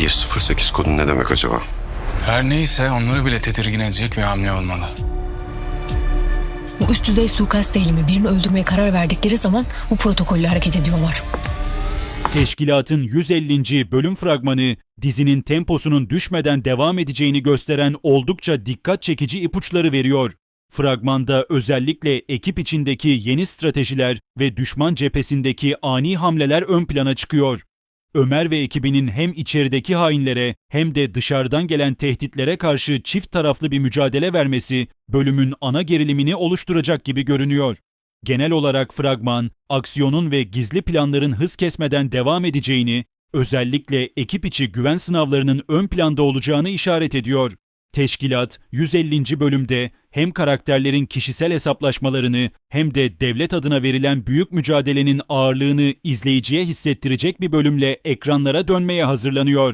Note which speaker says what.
Speaker 1: 108 kodu ne demek acaba?
Speaker 2: Her neyse onları bile tedirgin edecek bir hamle olmalı.
Speaker 3: Bu üst düzey suikast eğilimi birini öldürmeye karar verdikleri zaman bu protokolle hareket ediyorlar.
Speaker 4: Teşkilatın 150. bölüm fragmanı dizinin temposunun düşmeden devam edeceğini gösteren oldukça dikkat çekici ipuçları veriyor. Fragmanda özellikle ekip içindeki yeni stratejiler ve düşman cephesindeki ani hamleler ön plana çıkıyor. Ömer ve ekibinin hem içerideki hainlere hem de dışarıdan gelen tehditlere karşı çift taraflı bir mücadele vermesi bölümün ana gerilimini oluşturacak gibi görünüyor. Genel olarak fragman, aksiyonun ve gizli planların hız kesmeden devam edeceğini, özellikle ekip içi güven sınavlarının ön planda olacağını işaret ediyor. Teşkilat 150. bölümde hem karakterlerin kişisel hesaplaşmalarını hem de devlet adına verilen büyük mücadelenin ağırlığını izleyiciye hissettirecek bir bölümle ekranlara dönmeye hazırlanıyor.